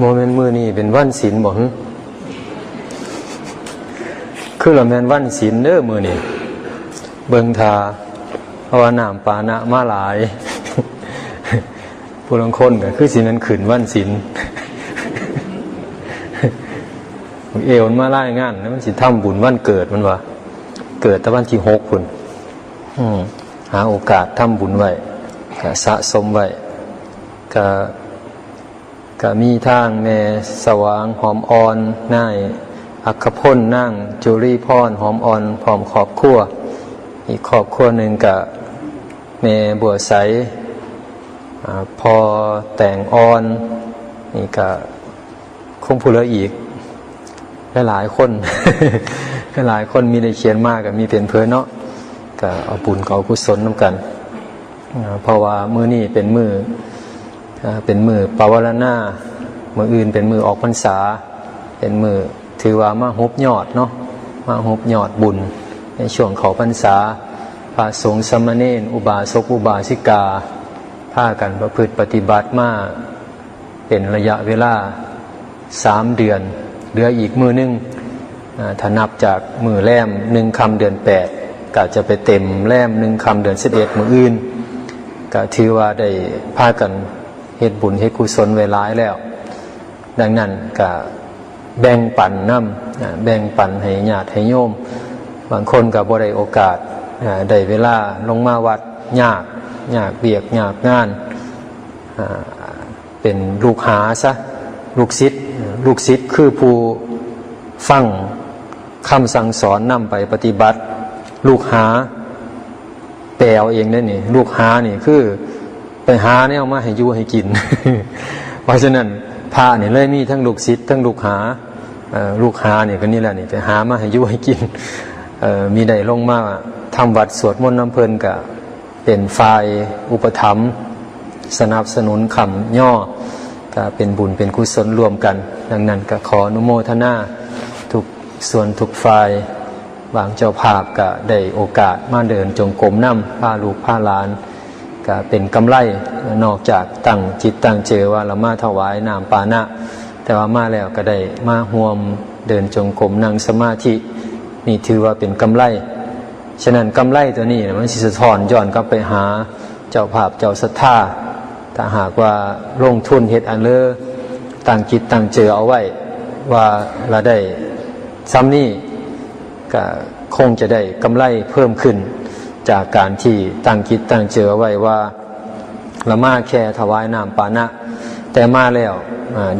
โมเมนต์มือนี่เป็นวันศีลบ่คือละแมนวันศีลเด้อมือนี่เบิงทาเพราว่าปานะมาหลายผู้ลังคนก็คือสินั้นขืนวันศีลเอวมันมาไล่งานแล้วมันสิทำบุญวันเกิดมันวะเกิดแต่วันที่หกพุ่นอืมหาโอกาสทำบุญไว้ก็สะสมไว้ก็ ก็มีทางแม่สว่างหอมอ่อนนายอัครพลนั่งจุรีพรหอมอ่อนพร้อมครอบครัวอีกครอบครัวหนึ่งกับแม่บัวใสอพอแต่งอ่อนนี่ก็คงผู้เลืออีกหลายคนหลายคนมีได้เขียนมากกับมีเป็นเพื่อนเนาะก็เอาบุญก็เอากุศลน้ำกัน เพราะว่ามือนี่เป็นมือ เป็นมือปาวารณามืออื่นเป็นมือออกพรรษา เป็นมือถือว่ามาฮบยอดเนาะมาฮบยอดบุญ ในช่วงขาพรรษาพระสงฆ์สมณเณรอุบาสกอุบาสิกาพากันประพฤติปฏิบัติมาเป็นระยะเวลาสามเดือน เหลืออีกมือหนึงอ่าถ้านับจากมือแรมหนึ่งคำเดือนแปดก็จะไปเต็มแรมหนึ่งคำเดือนสิบเอ็ดมืออื่นก็ถือว่าได้พากัน เฮ็ดบุญเฮ็ดกุศลไว้หลายแล้ว ดังนั้นก็แบ่งปันน้ำอ่าแบ่งปันให้ญาติให้โยม บางคนก็บ่ได้โอกาสได้เวลาลงมาวัดยากยากเบียกยากงานเป็นลูกหาซะลูกศิษย์ลูกศิษย์คือผู้ฟังคำสั่งสอนนำไปปฏิบัติ ลูกหาแปลเอาเองได้นี่ ลูกหานี่คือ หาเนี่ยเอามาให้อยู่ให้กิน เพราะฉะนั้นพระเนี่ยเลยมีทั้งลูกศิษย์ทั้งลูกหาลูกหาเนี่ยก็นี่แหละนี่ไปหามาให้อยู่ให้กินมีได้ลงมาทำวัดสวดมนต์น้ำเพลินกับเป็นฝ่ายอุปถัมภ์สนับสนุนคำย่อก็เป็นบุญเป็นกุศลรวมกัน ดังนั้นก็ขออนุโมทนาทุกส่วนทุกฝ่ายบางเจ้าภาพก็ได้โอกาสมาเดินจงกรมน้ำพาลูกพาหลาน ก็เป็นกำไรนอกจากตั้งจิตตั้งเจอว่าเรามาถวายนามปานะ แต่ว่ามาแล้วก็ได้มาห่วมเดินจงกรมนั่งสมาธินี่ถือว่าเป็นกำไรฉะนั้นกำไรตัวนี้มันสิสะท้อนย้อนกลับไปหาเจ้าภาพเจ้าศรัทธาถ้าหากว่าลงทุนเฮ็ดอันเลอตั้งจิตตั้งเจอเอาไว้ว่าเราได้ซ้ำนี่ก็คงจะได้กำไรเพิ่มขึ้น จากการที่ตั้งจิตตั้งเจอไว้ว่าละมาแค่ถวายน้ำปานะ แต่มาแล้ว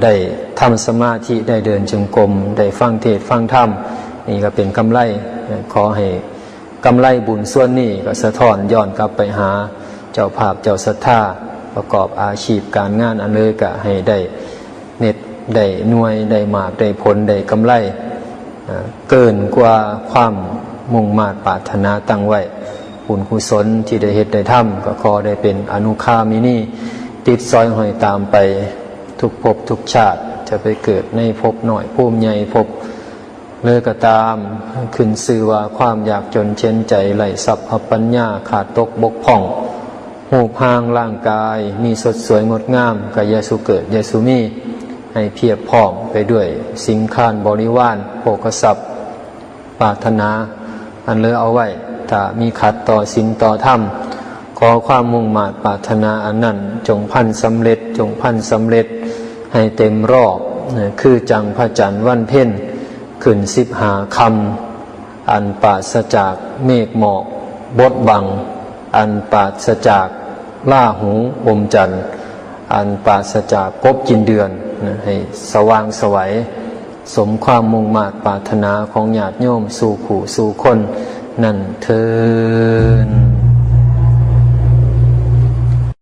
ได้ทำสมาธิได้เดินจงกรมได้ฟังเทศฟังธรรมนี่ก็เป็นกำไรขอให้กำไรบุญส่วนนี้ก็สะท้อนย้อนกลับไปหาเจ้าภาพเจ้าศรัทธาประกอบอาชีพการงานอันเลยก็ให้ได้เน็ตได้หน่วยได้มากได้ผลได้กำไรเกินกว่าความมุ่งมาตรปรารถนาตั้งไว้ บุญกุศลที่ได้เฮ็ดได้ทำก็ขอได้เป็นอนุคามินีติดซอยหอยตามไปทุกภพทุกชาติจะไปเกิดในภพหน่อยภูมิใหญ่ภพเลยก็ตามขึ้นสื่อว่าความอยากจนเช่นใจไหลสัพพปัญญาขาดตกบกพ่องหูพางร่างกายมีสดสวยงดงามกายสุเกิดยสุมีให้เพียบพร้อมไปด้วยสิงคานบริวารโภคทรัพย์ปาถนา อันเลอเอาไว้ ถ้ามีขัดต่อสินต่อธรรม ขอความมุ่งมาตปรารถนาอันนั้น จงพันสำเร็จ จงพันสำเร็จให้เต็มรอบคือจังพระจันทร์วันเพ็ญขึ้นสิบหาคำอันปราศจากเมฆหมอกบดบัง อันปราศจากล่าหูอมจันทร์อันปราศจากกบกินเดือนให้สว่างสวัยสมความมุ่งมาตรปรารถนาของญาติโยมสู่ผู้สู่คน นั่นเทิน